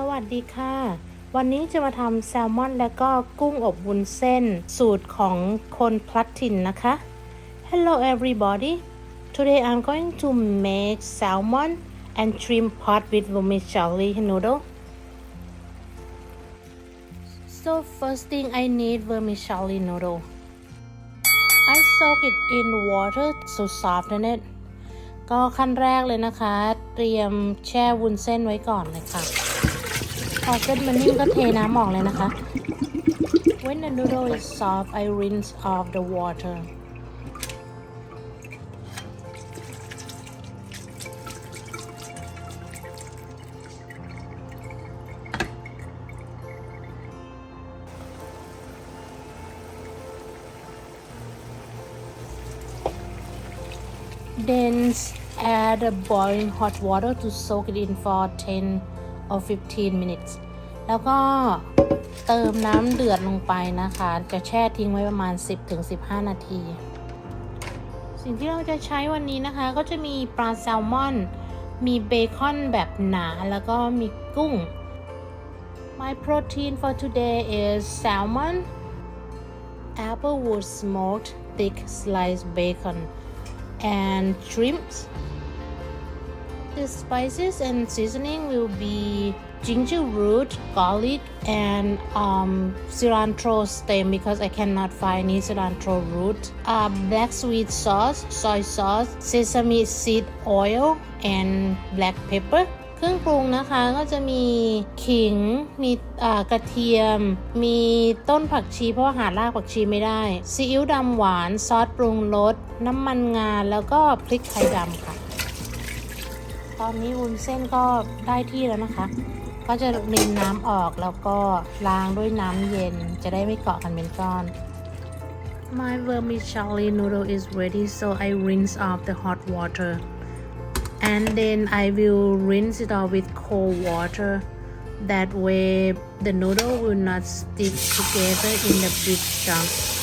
สวัสดีค่ะ วันนี้จะมาทำแซลมอนและก็กุ้งอบวุ้นเส้น สูตรของคนพลัดถิ่นนะคะ Hello everybody Today I'm going to make salmon and shrimp pot with vermicelli noodle So first thing I need vermicelli noodle I soak it in water to soften it ก็ขั้นแรกเลยนะคะ เตรียมแช่วุ้นเส้นไว้ก่อนเลยค่ะ พอเส้นมันนิ่มก็เทน้ำออกเลยนะคะ When the noodle is soft I rinse off the water Then add a boiling hot water to soak it in for 10 or 15 minutes แล้วก็เติมน้ำเดือดลงไปนะคะ จะแช่ทิ้งไว้ประมาณ 10-15 นาที สิ่งที่เราจะใช้วันนี้นะคะ ก็จะมีปลาแซลมอน มีเบคอนแบบหนา แล้วก็มีกุ้ง My protein for today is salmon applewood smoked thick sliced bacon and shrimps The spices and seasoning will be ginger root, garlic, and um, cilantro stem because I cannot find any cilantro root. Uh, black sweet sauce, soy sauce, sesame seed oil, and black pepper. เครื่องปรุงนะคะก็จะมีขิง มีกระเทียม มีต้นผักชีเพราะว่าหารากผักชีไม่ได้ ซีอิ๊วดำหวาน ซอสปรุงรส น้ำมันงา แล้วก็พริกไทยดำค่ะ ตอนนี้วุ้นเส้นก็ได้ที่แล้วนะคะ ก็จะรินน้ำออกแล้วก็ล้างด้วยน้ำเย็นจะได้ไม่เกาะกันเป็นก้อน My vermicelli noodle is ready so I rinse off the hot water and then I will rinse it off with cold water that way the noodle will not stick together in the big chunk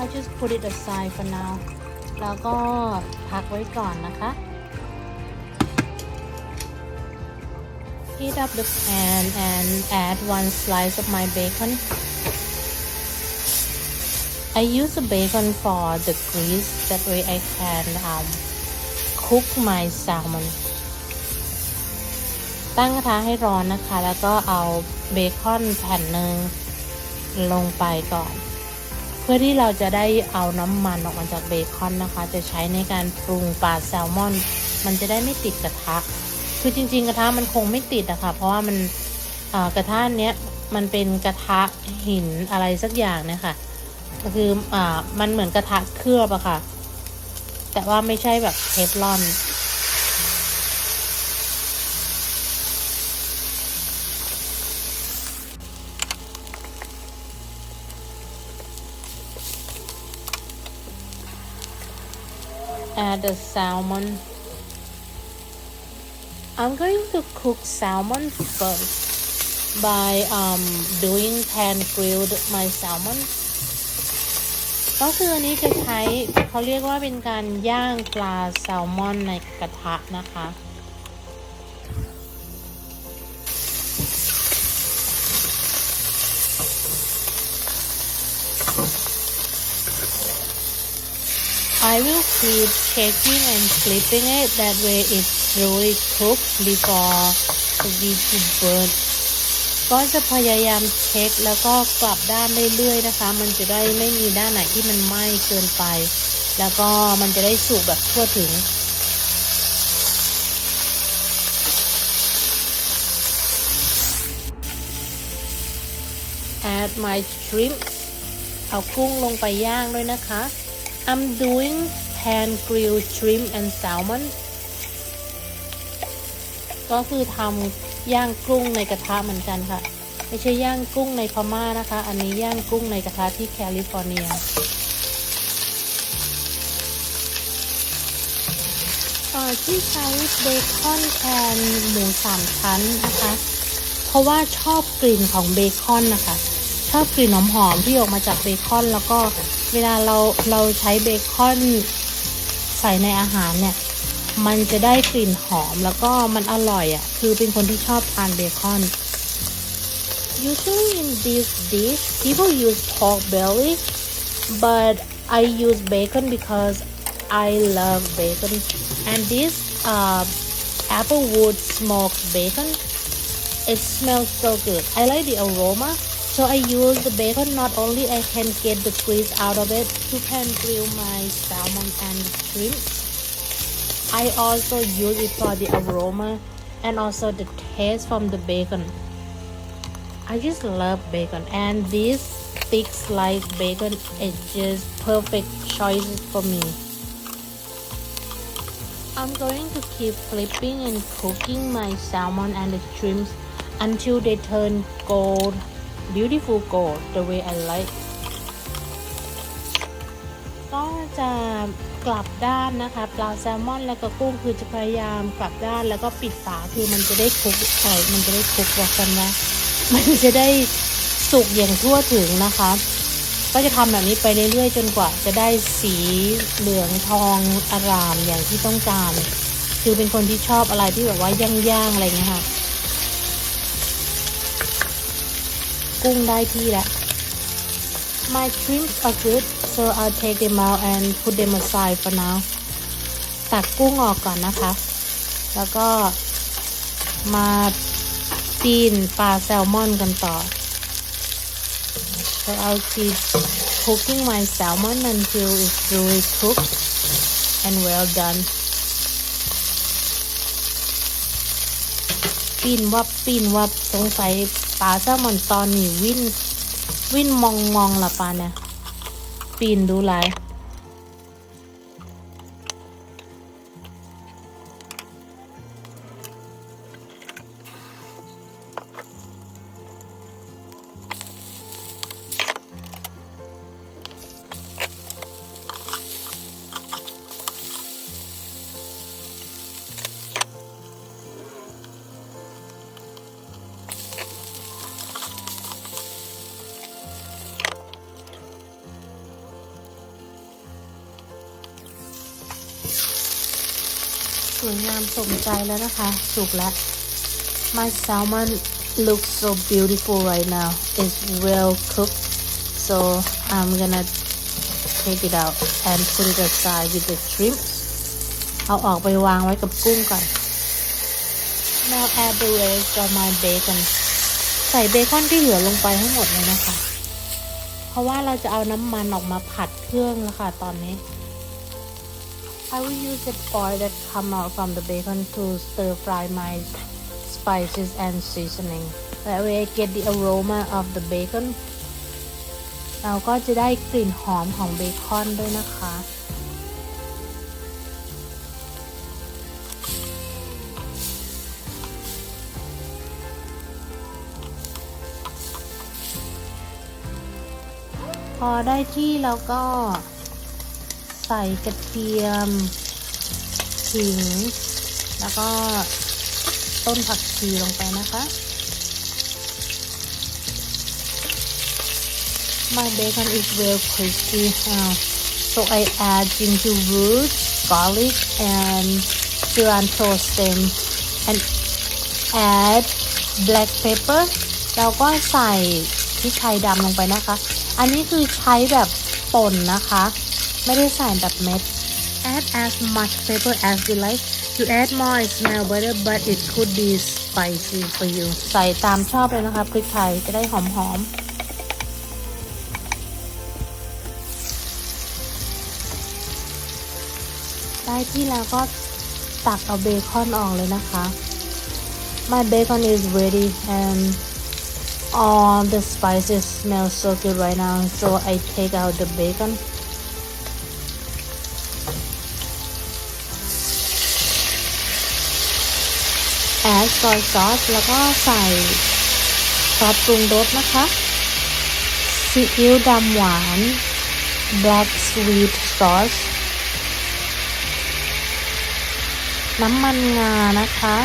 I'll just put it aside for now แล้วก็พักไว้ก่อนนะคะ Heat up the pan and add one slice of my bacon. I use the bacon for the grease, that way I can um, cook my salmon. ตั้งกระทะให้ร้อนนะคะ แล้วก็เอาเบคอนแผ่นหนึ่งลงไปก่อน พื่อที่เราจะได้เอาน้ำมันออกมาจากเบคอนนะคะ จะใช้ในการปรุงปลาแซลมอน มันจะได้ไม่ติดกระทะ คือจริง ๆ กระทะมันคงไม่ติดอะค่ะ เพราะว่ามันกระทะเนี้ยมันเป็นกระทะหินอะไรสักอย่างเนี่ยค่ะก็คืออ่ามันเหมือนกระทะเคลือบอะค่ะ แต่ว่าไม่ใช่แบบเทฟลอน add the salmon I'm going to cook salmon first by um, doing pan grilled my salmon ก็คืออันนี้จะใช้เขาเรียกว่าเป็นการย่างปลาแซลมอนในกระทะนะคะ I will keep checking and flipping it that way it's truly cooked before we to burn ก็จะพยายามเช็คแล้วก็กลับด้านเรื่อยๆนะคะ มันจะได้ไม่มีด้านไหนที่มันไหม้เกินไป แล้วก็มันจะได้สุกแบบทั่วถึง add my shrimp เอากุ้งลงไปย่างด้วยนะคะ I'm doing pan grilled shrimp and salmon ก็คือทำย่างกุ้งในกระทะเหมือนกันค่ะ ไม่ใช่ย่างกุ้งในพม่านะคะ อันนี้ย่างกุ้งในกระทะที่แคลิฟอร์เนียเอ่อที่ใช้เบคอนแทนหมูสามชั้นนะคะ เพราะว่าชอบกลิ่นของเบคอนนะคะ ชอบกลิ่นหอมๆที่ออกมาจากเบคอนแล้วก็ เวลาเราเราใช้เบคอนใส่ในอาหารเนี่ย มันจะได้กลิ่นหอมแล้วก็มันอร่อยอะ่ะ คือเป็นคนที่ชอบทานเบคอน Usually in this dish, people use pork belly, but I use bacon because I love bacon. And this uh, applewood smoked bacon, it smells so good. I like the aroma. So I use the bacon. Not only I can get the grease out of it to pan grill my salmon and shrimp. I also use it for the aroma and also the taste from the bacon. I just love bacon and this thick sliced bacon is just perfect choice for me. I'm going to keep flipping and cooking my salmon and the shrimps until they turn gold, beautiful gold, the way I like. ก็จะกลับด้านนะคะปลาแซลมอนแล้วก็กุ้งคือจะพยายามกลับด้านแล้วก็ปิดฝาคือมันจะได้คลุกเอ่มันจะได้คลุกบอกกันว่ามันจะได้สุกอย่างทั่วถึงนะคะ ก็จะทำแบบนี้ไปเรื่อยๆ จนกว่าจะได้สีเหลืองทองอารามอย่างที่ต้องการ คือเป็นคนที่ชอบอะไรที่แบบว่าย่างๆอะไรเงี้ยค่ะ กุ้งได้ที่แล้ว My shrimps are good so I'll take them out and put them aside for now ตักกุ้งออกก่อนนะคะ แล้วก็มาปีนปลาแซลมอนกันต่อ so I'll keep cooking my salmon until it's really cooked and well done ปีนวับปีนวับสงสัย ปลาแซลมอนตอนนี้วิ่นวิ่นมองมองละปลาเนี่ยปีนดูไร วยงามสมใจแล้วนะคะ สุกแล้ว My salmon looks so beautiful right now it's well cooked so I'm gonna take it out and put it aside with the shrimp เอาออกไปวางไว้กับกุ้งก่อน Now add the rest of my bacon ใส่เบคอนที่เหลือลงไปทั้งหมดเลยนะคะ เพราะว่าเราจะเอาน้ำมันออกมาผัดเครื่องแล้วค่ะตอนนี้ I will use the oil that come out from the bacon to stir fry my spices and seasoning. That way I get the aroma of the bacon. เราก็จะได้กลิ่นหอมของเบคอนด้วยนะคะ พอได้ที่แล้วก็ ใส่กระเทียมขิง แล้วก็ต้นผักชีลงไปนะคะ My bacon is well crispy now so I add ginger root garlic and cilantro stem and add black pepper แล้วก็ใส่พริกไทยดำลงไปนะคะ อันนี้คือใช้แบบป่นนะคะ ไม่ได้ใส่แบบเม็ด Add as much pepper as you like you add more it smell better but it could be spicy for you ใส่ตามชอบเลยนะคะพริกไทยจะได้หอมหอมๆได้ที่แล้วก็ตักเอาเบคอนออกเลยนะคะ My bacon is ready and all the spices smell so good right now so I take out the bacon Add soy sauce แล้วก็ใส่ซอสปรุงรสนะคะซีอิ๊วดำหวาน black sweet sauce น้ำมันงานะคะ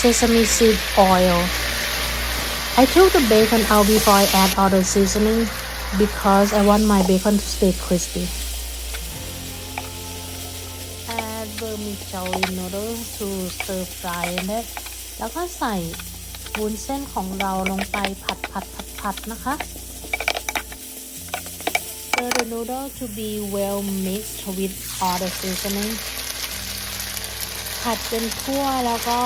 sesame seed oil I took the bacon out before I add all the seasoning because I want my bacon to stay crispy. Add vermicelli noodle to stir fry in it แล้วก็ใส่วุ้นเส้นของเราลงไปผัดผัดผัดผัดนะคะ Stir the noodle to be well mixed with all the seasoning ผัดจนทั่วแล้วก็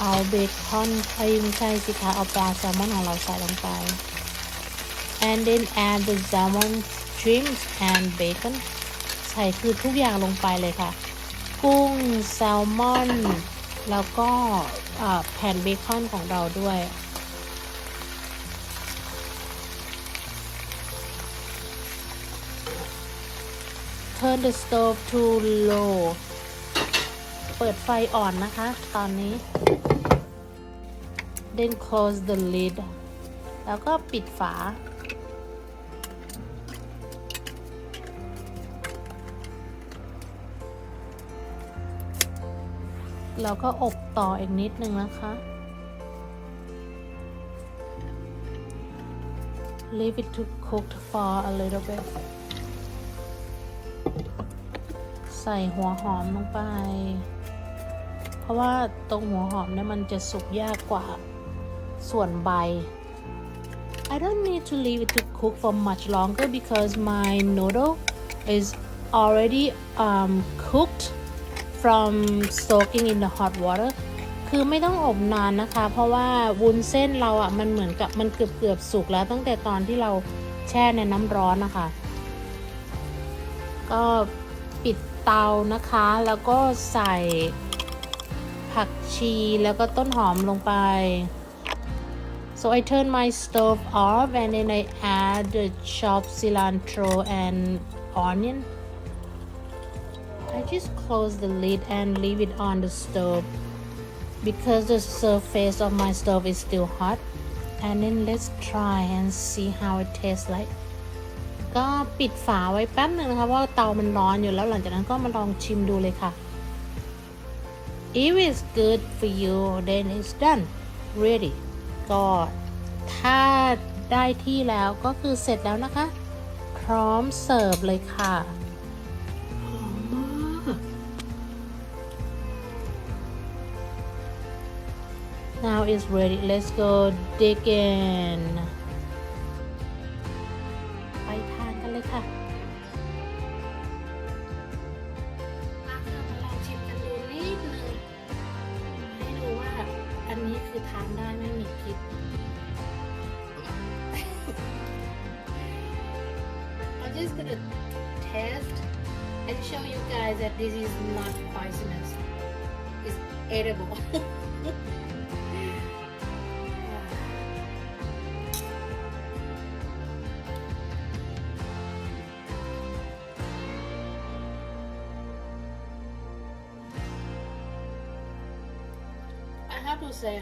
เอาเบคอนไอ้ยไม่ใช่สิคะเอาปลาแซลมอนของเราใส่ลงไป and then add the salmon shrimp and bacon ใส่คือทุกอย่างลงไปเลยค่ะ กุ้งแซลมอน แล้วก็แผ่นเบคอนของเราด้วย Turn the stove to low เปิดไฟอ่อนนะคะ ตอนนี้ then close the lid แล้วก็ปิดฝา แล้วก็อบต่ออีกนิดนึงนะคะ leave it to cook for a little bit ใส่หัวหอมลงไป เพราะว่าตรงหัวหอมเนี่ยมันจะสุกยากกว่าส่วนใบ I don't need to leave it to cook for much longer because my noodle is already um, cooked from soaking in the hot water คือไม่ต้องอบนานนะคะ เพราะว่าวุ้นเส้นเราอะ่ะมันเหมือนกับมันเกือบเกือบๆสุกแล้วตั้งแต่ตอนที่เราแช่ในน้ำร้อนนะคะ ก็ปิดเตานะคะ แล้วก็ใส่ผักชีแล้วก็ต้นหอมลงไป so I turn my stove off and then I add the chopped cilantro and onion just close the lid and leave it on the stove because the surface of my stove is still hot and then let's try and see how it tastes like ก็ปิดฝาไว้แป๊บหนึ่งนะคะว่าเตามันร้อนอยู่แล้วหลังจากนั้นก็มาลองชิมดูเลยค่ะ If it's good for you then it's done ready ก็ถ้าได้ที่แล้วก็คือเสร็จแล้วนะคะ พร้อมเสิร์ฟเลยค่ะ Now it's ready let's go dig in ไปทานกันเลยค่ะ มาค่ะมาลองชิมกันดูนิดนึง ให้ดูว่าอันนี้คือทานได้ไม่มีพิษ I'm just gonna test and show you guys that this is not poisonous. It's edible. The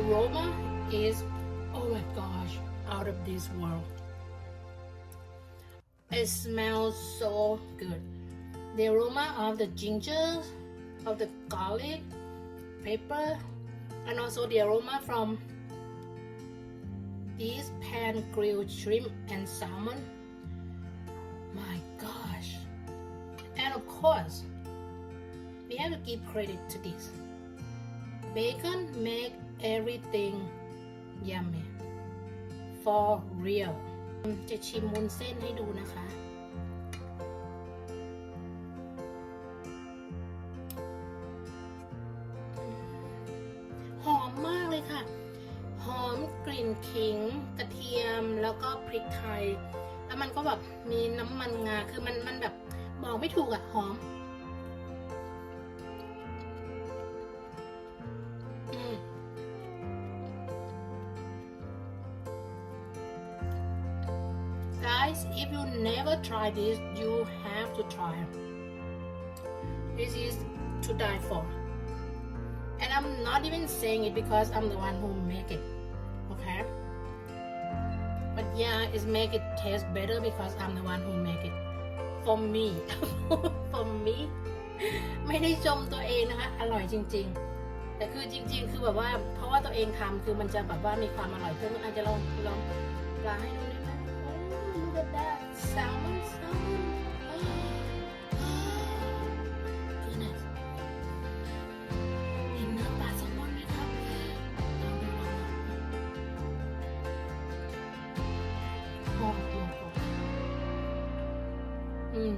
aroma is, oh my gosh, out of this world. It smells so good. The aroma of the ginger, of the garlic, pepper, and also the aroma from these pan grilled shrimp and salmon. My gosh. And of course, we have to give credit to this. Bacon make everything yummy for real จะชิมมุนเส้นให้ดูนะคะ หอมมากเลยค่ะ หอมกลิ่นขิง กระเทียมแล้วก็พริกไทย แล้วมันก็แบบมีน้ำมันงา คือมันมันแบบบอกไม่ถูกอะหอม try this, you have to try. This is to die for. And I'm not even saying it because I'm the one who make it. Okay? But yeah, it's make it taste better because I'm the one who make it. For me. For me. ไม่ได้ชมตัวเองนะคะอร่อยจริง ๆ แต่คือจริง ๆ คือแบบว่า เพราะว่าตัวเองทำคือมันจะแบบว่ามีความอร่อยเพิ่มอาจจะลองลองปลาให้ดูได้ไหมโอ้ look at that salmon salmon goodness เห็นเนื้อปลาแซลมอนไหมครับลองดูลองดูหอมหอมหอมอืม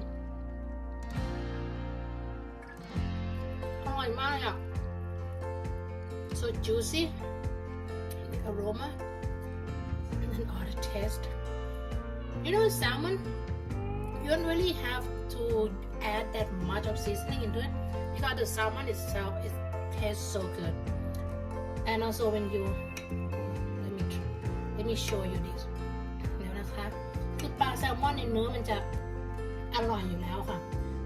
อร่อยมากอะ so juicy the aroma and then all the taste you know salmon you don't really have to add that much of seasoning into it because the salmon itself it tastes so good and also when you let me tr- let me show you this เดี๋ยวนะคะ คือปลาแซลมอนในเนื้อมันจะอร่อยอยู่แล้วค่ะ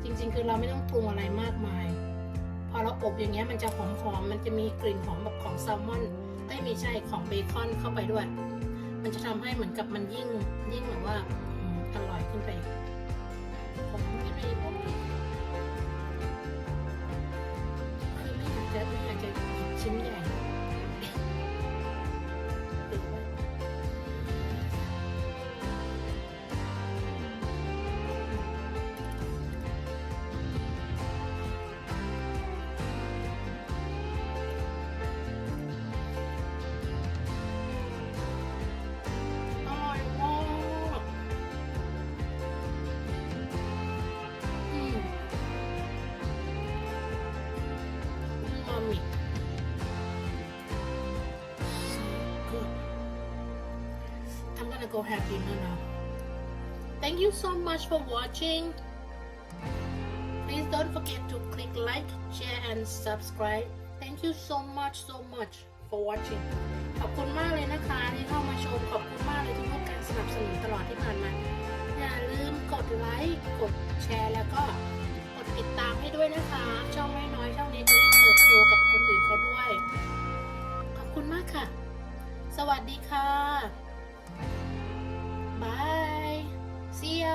จริงๆ คือเราไม่ต้องปรุงอะไรมากมาย พอเราอบอย่างเงี้ยมันจะหอมๆ มันจะมีกลิ่นหอมแบบของแซลมอนไม่ใช่ของเบคอนเข้าไปด้วย มันจะทำให้เหมือนกับมันยิ่งยิ่งแบบว่าอร่อยขึ้นไปอีกหอมขึ้นไปอีกโอ้ยคือไม่อยากจะไม่อยากจะชิ้นใหญ่ go have dinner now thank you so much for watching please don't forget to click like share and subscribe thank you so much so much for watching ขอบคุณมากเลยนะคะที่เข้ามาชม ขอบคุณมากเลยที่ให้การสนับสนุนตลอดที่ผ่านมา อย่าลืมกดไลค์ กดแชร์ แล้วก็กดติดตามให้ด้วยนะคะ ช่องไม่น้อยช่องนี้จะได้เติบโตกับคนอื่นเขาด้วย ขอบคุณมากค่ะ สวัสดีค่ะ บาย see ya